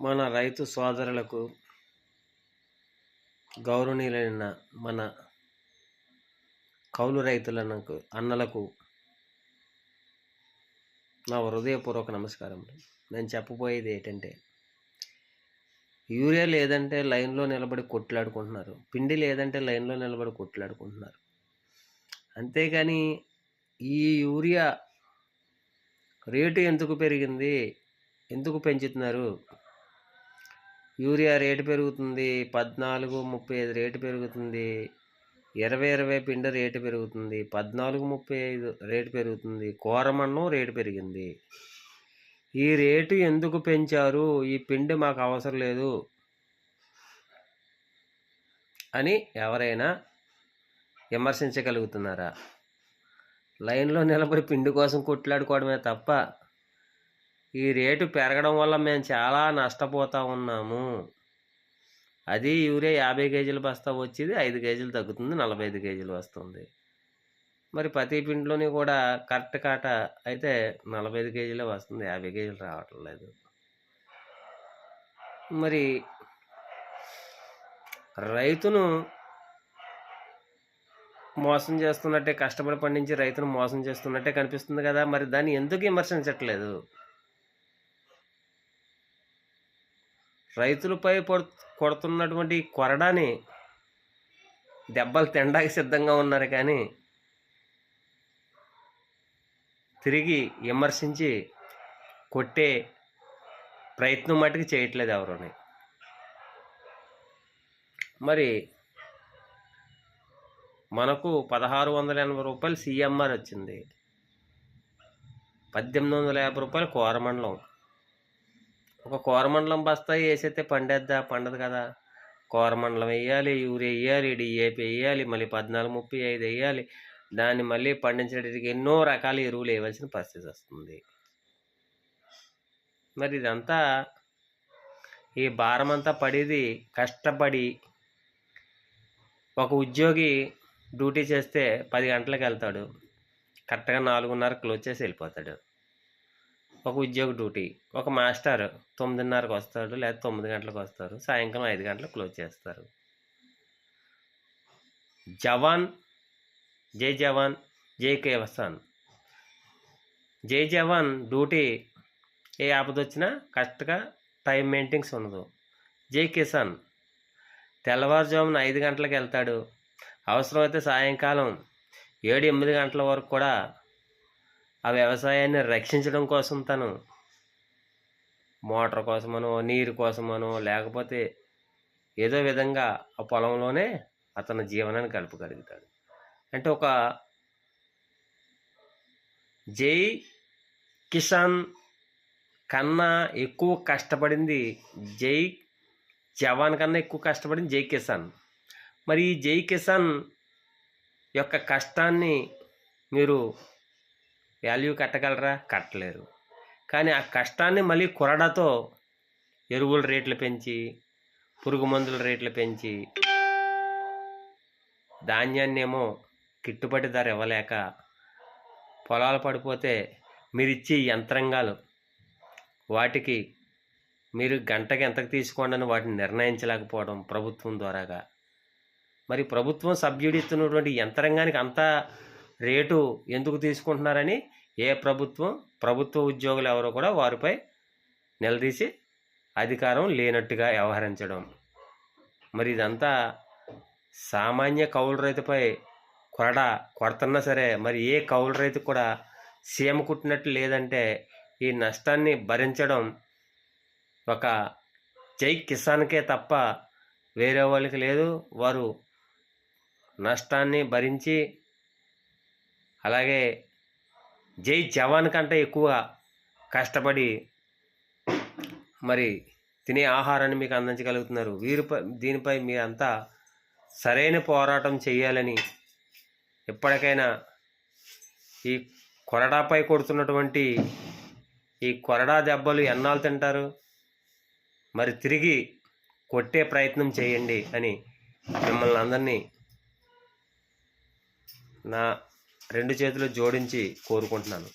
మన రైతు సోదరులకు గౌరవనీయులైన మన కౌలు రైతులకు అన్నలకు నా హృదయపూర్వక నమస్కారం. నేను చెప్పబోయేది ఏంటంటే యూరియా లేదంటే లైన్లో నిలబడి కొట్లాడుకుంటున్నారు. పిండి లేదంటే లైన్లో నిలబడి కొట్లాడుకుంటున్నారు. అంతేగాని ఈ యూరియా రేటు ఎందుకు పెరిగింది? ఎందుకు పెంచుతున్నారు? యూరియా రేటు పెరుగుతుంది. పద్నాలుగు ముప్పై ఐదు రేటు పెరుగుతుంది. ఇరవై ఇరవై పిండ రేటు పెరుగుతుంది. పద్నాలుగు ముప్పై ఐదు రేటు పెరుగుతుంది. కూరమన్నం రేటు పెరిగింది. ఈ రేటు ఎందుకు పెంచారు? ఈ పిండి మాకు అవసరం లేదు అని ఎవరైనా విమర్శించగలుగుతున్నారా? లైన్లో నిలబడి పిండి కోసం కొట్లాడుకోవడమే తప్ప ఈ రేటు పెరగడం వల్ల మేము చాలా నష్టపోతూ ఉన్నాము. అది యూరియా యాభై కేజీల బస్తా వచ్చేది ఐదు కేజీలు తగ్గుతుంది నలభై ఐదు కేజీలు వస్తుంది. మరి ప్రతి పిండిలోని కూడా కరెక్ట్ కాట అయితే నలభై ఐదు కేజీలే వస్తుంది యాభై కేజీలు రావటం లేదు. మరి రైతును మోసం చేస్తున్నట్టే కష్టపడి పండించి రైతును మోసం చేస్తున్నట్టే కనిపిస్తుంది కదా మరి దాన్ని ఎందుకు విమర్శించట్లేదు? రైతులపై పడు కొడుతున్నటువంటి కొరడాని దెబ్బలు తినడానికి సిద్ధంగా ఉన్నారు కానీ తిరిగి విమర్శించి కొట్టే ప్రయత్నం మటుకు చేయట్లేదు ఎవరుని. మరి మనకు పదహారు వందల ఎనభై రూపాయలు సిఎంఆర్ వచ్చింది. పద్దెనిమిది వందల యాభై రూపాయలు కోరమండలం. ఒక కోరమండలం బస్తా వేసేస్తే పండేద్దా? పండదు కదా. కోరమండలం వేయాలి యూరియా వేయాలి డిఏపి వేయాలి మళ్ళీ పద్నాలుగు ముప్పై ఐదు వేయాలి దాన్ని మళ్ళీ పండించడానికి ఎన్నో రకాల ఎరువులు వేయవలసిన పరిస్థితి వస్తుంది. మరి ఇదంతా ఈ భారం అంతా పడేది కష్టపడి ఒక ఉద్యోగి డ్యూటీ చేస్తే పది గంటలకు వెళ్తాడు. కరెక్ట్గా నాలుగున్నర క్లోజ్ చేసి వెళ్ళిపోతాడు. ఒక ఉద్యోగ డ్యూటీ ఒక మాస్టర్ తొమ్మిదిన్నరకు వస్తాడు లేదా తొమ్మిది గంటలకు వస్తారు సాయంకాలం ఐదు గంటలకు క్లోజ్ చేస్తారు. జవాన్ జై జవాన్ జై కేవసాన్ జై జవాన్ డ్యూటీ ఏ ఆపద వచ్చినా కరెక్ట్గా టైం మెయింటెన్స్ ఉండదు. జై కిసాన్ తెల్లవారుజామున ఐదు గంటలకు వెళ్తాడు. అవసరమైతే సాయంకాలం ఏడు ఎనిమిది గంటల వరకు కూడా ఆ వ్యవసాయాన్ని రక్షించడం కోసం తను మోటార్ కోసమనో నీరు కోసమనో లేకపోతే ఏదో విధంగా ఆ పొలంలోనే అతని జీవనాన్ని గడపగలుగుతాడు. అంటే ఒక జై కిసాన్ కన్నా ఎక్కువ కష్టపడింది జై జవాన్ కన్నా ఎక్కువ కష్టపడింది జై కిసాన్. మరి ఈ జై కిసాన్ యొక్క కష్టాన్ని మీరు వాల్యూ కట్టగలరా? కట్టలేరు కానీ ఆ కష్టాన్ని మళ్ళీ కొరడతో ఎరువుల రేట్లు పెంచి పురుగు మందుల రేట్లు పెంచి ధాన్యాన్ని ఏమో గిట్టుబడి ధర ఇవ్వలేక పొలాలు పడిపోతే మీరు ఇచ్చే యంత్రాంగాలు వాటికి మీరు గంటకి ఎంతకు తీసుకోండి అని వాటిని నిర్ణయించలేకపోవడం ప్రభుత్వం ద్వారాగా. మరి ప్రభుత్వం సబ్సిడీ ఇస్తున్నటువంటి యంత్రాంగానికి అంతా రేటు ఎందుకు తీసుకుంటున్నారని ఏ ప్రభుత్వం ప్రభుత్వ ఉద్యోగులు ఎవరో కూడా వారిపై నిలదీసి అధికారం లేనట్టుగా వ్యవహరించడం. మరి ఇదంతా సామాన్య కౌలు రైతుపై కొరడ కొడుతున్నా సరే మరి ఏ కౌలు రైతు కూడా సీఎం కుట్టినట్టు లేదంటే ఈ నష్టాన్ని భరించడం ఒక జై కిసాన్కే తప్ప వేరే వాళ్ళకి లేదు. వారు నష్టాన్ని భరించి అలాగే జై జవాన్ కంటే ఎక్కువ కష్టపడి మరి తినే ఆహారాన్ని మీకు అందించగలుగుతున్నారు. వీరిపై దీనిపై మీరంతా సరైన పోరాటం చేయాలని ఎప్పటికైనా ఈ కొరడాపై కొడుతున్నటువంటి ఈ కొరడా దెబ్బలు ఎన్నాళ్ళు తింటారు? మరి తిరిగి కొట్టే ప్రయత్నం చేయండి అని మిమ్మల్ని అందరినీ నా రెండు చేతులు జోడించి కోరుకుంటున్నాను.